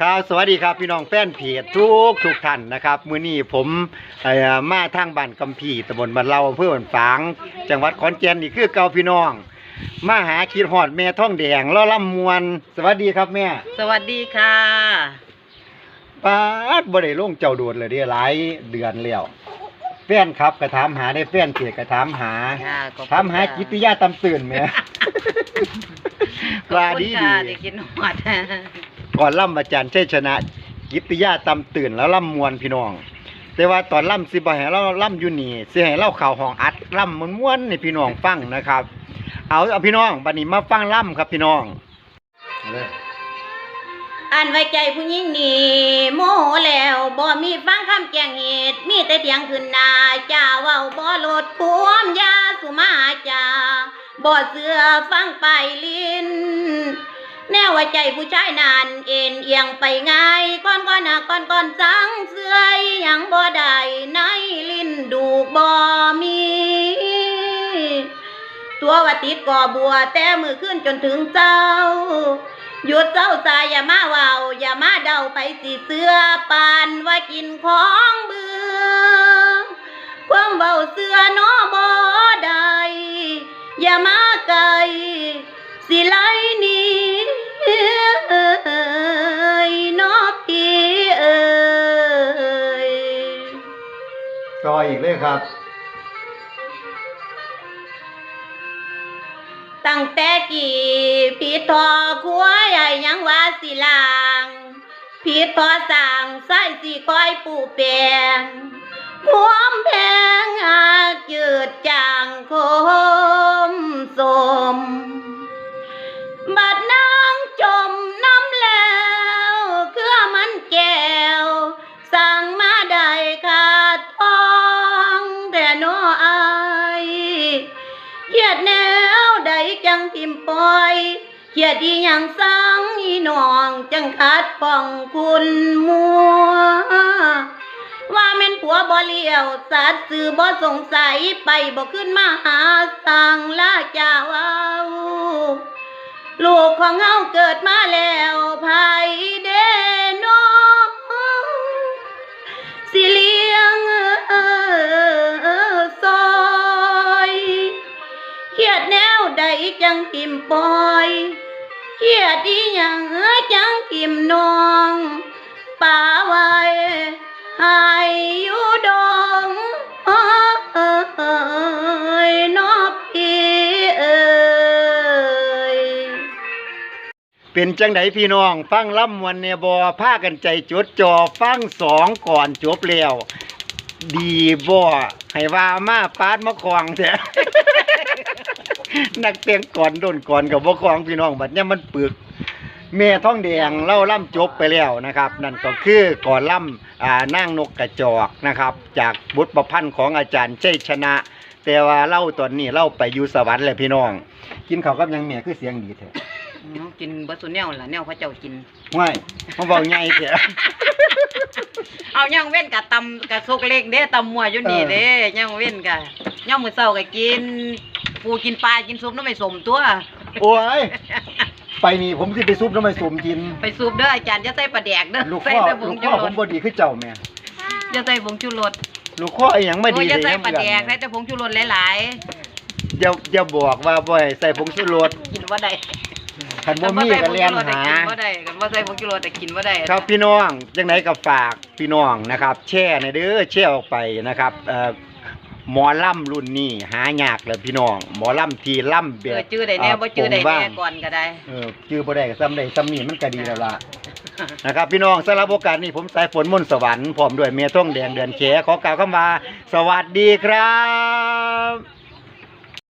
ครับสวัสดีครับพี่น้องแฟนเพจทุกทุกท่านนะครับ มื้อนี้ผมเอ่อมาทางบ้านกำพีตำบลบ้านเราอำเภอบ้านฝาง จังหวัดขอนแก่นนี่คือเก่าพี่น้อง มาหาคิดฮอดแม่ท่องแดงล้อล่ำมวน สวัสดีครับแม่สวัสดีค่ะ ป้าดบ่ได้ลงเจ้าโดดเลยเด้หลายเดือนแล้วแฟนครับก็ถามหาได้แฟนเพจก็ถามหาค่ะขอบคุณถามหาค่ะ กิตติยาตำตื่นแหม่ขอบว่าคุณดี ค่ะดีได้กินหอด ก่อนล่ำอาจารย์ชัยชนะ กิตติยาตำตื่นแล้วล่ำมวนพี่น้อง แต่ว่าตอนล่ำสิบ่ให้เราล่ำอยู่นี่สิให้เราเข่าห้องอัดล่ำมันม้วนๆให้พี่น้องฟังนะครับ เอาเอาพี่น้องบัดนี้มาฟังล่ำครับพี่น้องเอาเลยอันไว้ใจผู้หญิงนี่โมโหแล้วบ่มีฟังคำแกงเหตุ มีแต่เถียงขึ้นหน้าจ้าเว้าบ่โลดพวมยาสุมาจาบ่เสือฟังไปลินแน ว่าใจผู้ชายนาน เอ็นเอียงไปง่ายก้อนก้อนหนักก้อนก้อนสังเสื่อยยังบ่ได้ในลิ้นดูบ่มี ตัวว่าติดก่อบัวแต่มือขึ้นจนถึงเจ้าหยุดเจ้าสายอย่ามาเว้าอย่ามาเดาไปสิเสื้อปานว่ากินของเบื่อความเบาเสื้อนอบ่ไอยอีกเลยครับ ตั้งแต่กี่พีทอขัวใหญ่ยังว่าสิลางพีทอสั่งใส่สิคอยปูแปงความแพงอาจืดจางโค เขียดอีหยังสังอีน้องจังคัดป้องคุณมัว ว่าแม่นผัวบ่เลี้ยวสัตว์สื่อบ่สงสัยไปบ่ขึ้นมาหาสั่งลาเจ้าวลูกของเฮาเกิดมาแล้ว จังทิมป่อยเครียดอีหยังเอจังทิมนองป่าไว้ให้อยู่ดงเอ้ยนอพี่เอ้ยเป็นจังไดพี่น้อง ฟังล่ำมวนเนี่ยบ่พากันใจจดจ่อฟังสองก่อนจบแล้วดีบ่ให้ว่ามาปาดมาคลองแท้ นักเตียงก่อนโดนก่อนกับบ่คลองพี่น้องบัดเนี้ยมันปึกแม่ท้องแดงเล่าล่ำจบไปแล้วนะครับ นั่นก็คือก่อนล่ำอ่านางนกกระจอกนะครับ จากบทประพันธ์ของอาจารย์เจชนะ แต่ว่าเล่าตอนนี้เล่าไปอยู่สวรรค์แล้วพี่น้อง กินข้าวกับหยังแม่คือเสียงดีแท้อืมกินเบะสุแนวล่ะแนวพระเจ้ากินไม่มาบอกไงแท้เอาย่างเว้นกับตำกับซุกเล็กเด้ตำมัวอยู่นี่เออเด้ย่างเว้นกับย่างมื้อเช้าก็กิน ปูกินปลากินซุปน้ำไม่สมตัว โอ้ย ไปนี่ผมสิไปซุปน้ำมันสมกิน ไปซุปเด้ออาจารย์จะใส่ปลาแดกเด้อลูกใส่ข้อแต่ผลูงกชูข้อรผสมบ่ดีคือเจ้าแม่จะใส่ผงชูรสลูกข้อไอ้หยังไม่ดีโอ้ยจะใส่เลยปลาแดกนะใส่แต่ผงชูรสหลายอย่าอย่าบอกว่าบ่ให้ใส่ผงชูรสๆ กินบ่ได้คันบ่มีก็แล่นหากินบ่ได้กันบ่ใส่ผงชูรสแต่กินบ่ได้ครับพี่น้องจังไหนก็ฝากพี่น้องนะครับ แช่ในอยเด้อแช่ออกไปนะครับเอ่อ หมอล่ำรุ่นนี้หายากเลยพี่น้อง หมอล่ำที่ล่ำแบเออบจื้อได้แน่บ่จื้อได้โปร่งแน่ว่างก่อนก็ได้ เออจื้อบ่ได้ก็ซ้ำได้ซ้ำนี่มันก็ดีแล้วล่ะ นะครับพี่น้องสำหรับโอกาสนี้ผมสายฝนมนต์สวรรค์พร้อมด้วยเมียท่องแดงเดือนแขขอกล่าวคำว่า สวัสดีครับ